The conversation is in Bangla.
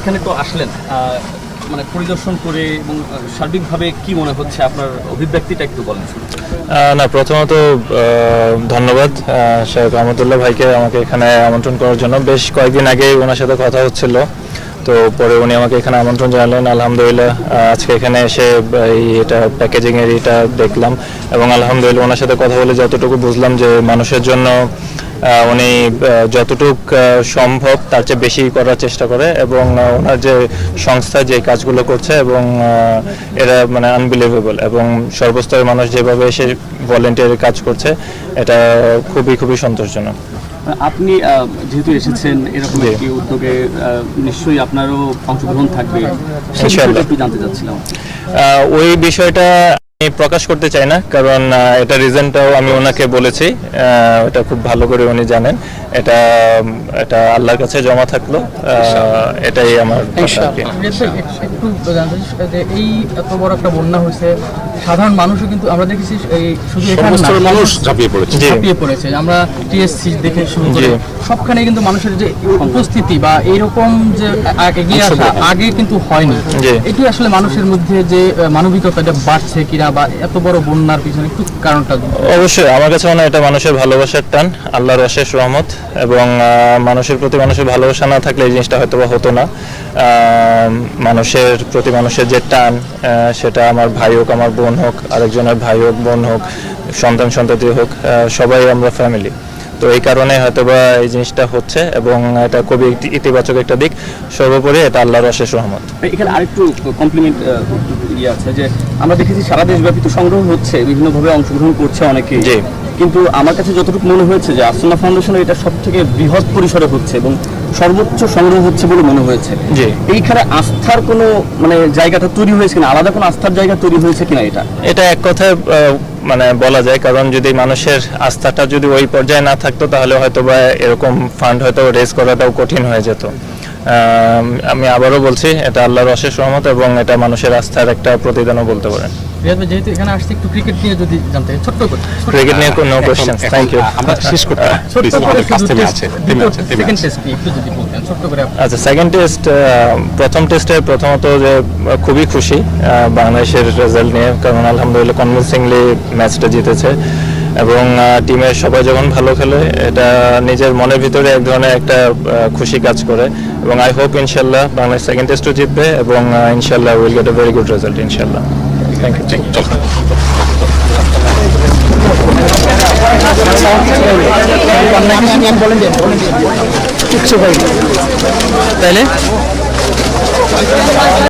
এখানে তো আসলেন মানে পরিদর্শন করে এবং সার্বিকভাবে কি মনে হচ্ছে আপনার অভিব্যক্তিটা একটু বলেন। না, প্রথমত ধন্যবাদ শেখ রহমতুল্লাহ ভাইকে আমাকে এখানে আমন্ত্রণ করার জন্য। বেশ কয়েকদিন আগে ওনার সাথে কথা হচ্ছিল, তো পরে উনি আমাকে এখানে আমন্ত্রণ জানালেন। আলহামদুলিল্লাহ আজকে এখানে এসে এই এটা প্যাকেজিং এর এটা দেখলাম এবং আলহামদুলিল্লাহ ওনার সাথে কথা বলে যতটুকু বুঝলাম যে মানুষের জন্য উনি যতটুক সম্ভব তার চেয়ে বেশি করার চেষ্টা করে এবং ওনার যে সংস্থা যে কাজগুলো করছে এবং এরা মানে আনবিলিভেবল এবং সর্বস্তরের মানুষ যেভাবে এসে ভলেন্টিয়ারের কাজ করছে এটা খুবই খুবই সন্তোষজনক। আপনি যেহেতু এসেছেন এরকম একটি উদ্যোগে নিশ্চয়ই আপনারও অংশগ্রহণ থাকবে। একটু জানতে চাচ্ছিলাম। ওই বিষয়টা আমি প্রকাশ করতে চাই না কারণ এটা রিজনটাও আমি ওনাকে বলেছি এটা খুব ভালো করে উনি জানেন। এটা এটা আল্লাহর কাছে জমা থাকল এটাই আমার কথা একটু জানতে চাই এই এত বড় একটা বন্যা হয়েছে সাধারণ মানুষও কিন্তু আমরা দেখেছি এই শুধু এখানে মানুষ ঝাঁপিয়ে পড়েছে। ঝাঁপিয়ে পড়েছে। আমরা টিএসসি দেখে শুরু করে সবখানে কিন্তু মানুষের যে উপস্থিতি বা এরকম যে এগিয়ে আসা আগে কিন্তু হয়নি। এটি আসলে মানুষের মধ্যে যে মানবিকতাটা বাড়ছে কিনা বা এত বড় বন্যার পিছনে একটু কারণটা অবশ্যই আমার কাছে মনে হয় এটা মানুষের ভালোবাসার টান আল্লাহর অশেষ রহমত এবং মানুষের প্রতি মানুষের ভালোবাসা না থাকলে এই জিনিসটা হয়তো বা হতো না। মানুষের প্রতি মানুষের যে টান সেটা আমার ভাই হোক আমার বোন হোক আরেকজনের ভাই হোক বোন হোক সন্তান সন্ততি হোক সবাই আমরা ফ্যামিলি তো এই কারণে হয়তো বা এই জিনিসটা হচ্ছে এবং এটা খুবই ইতিবাচক একটা দিক। সর্বোপরি এটা আল্লাহর অশেষ রহমত। এখানে আরেকটু কমপ্লিমেন্ট ইয়ে আছে যে আমরা দেখেছি সারা দেশব্যাপী তো সংগ্রহ হচ্ছে বিভিন্নভাবে অংশগ্রহণ করছে অনেকে। কিন্তু আমার কাছে যতটুকু মনে হয়েছে যে আসনা ফাউন্ডেশন এটা সব থেকে বৃহৎ পরিসরে হচ্ছে এবং সর্বোচ্চ সংগ্রহ হচ্ছে বলে মনে হয়েছে জি। এইখানে আস্থার কোনো মানে জায়গাটা তৈরি হয়েছে কিনা আলাদা কোনো আস্থার জায়গা তৈরি হয়েছে কিনা এটা এটা এক কথায় মানে বলা যায় কারণ যদি মানুষের আস্থাটা যদি ওই পর্যায়ে না থাকতো তাহলে হয়তো বা এরকম ফান্ড হয়তো রেজ করাটাও কঠিন হয়ে যেত আম, আমি আবারও বলছি এটা আল্লাহর অশেষ রহমত এবং এটা মানুষের আস্থার একটা প্রতিদানও বলতে পারেন। যেহেতু এখানে আসছে একটু ক্রিকেট নিয়ে যদি জানতে ছোট্ট করে ক্রিকেট নিয়ে কোনো কোশ্চেন থ্যাংক ইউ আমরা শেষ করতে ছোট্ট প্লিজ করে আমাদের কাছ শুধু থেকে test- আছে টিমে দ্বিতীয় আছে টিমে সেকেন্ড টেস্ট একটু যদি বলতেন ছোট্ট করে আচ্ছা সেকেন্ড টেস্ট প্রথম টেস্টে প্রথমত যে খুবই খুশি আহ, বাংলাদেশের রেজাল্ট নিয়ে কারণ আলহামদুলিল্লাহ কনভিনসিংলি ম্যাচটা জিতেছে এবং টিমের সবাই যখন ভালো খেলে এটা নিজের মনের ভিতরে এক ধরনের একটা খুশি কাজ করে। এবং আই হোপ ইনশাল্লাহ বাংলাদেশ সেকেন্ড টেস্টও জিতবে এবং ইনশাল্লাহ will get a very good result ইনশাল্লাহ থ্যাংক ইউ থ্যাংক ইউ তাইলে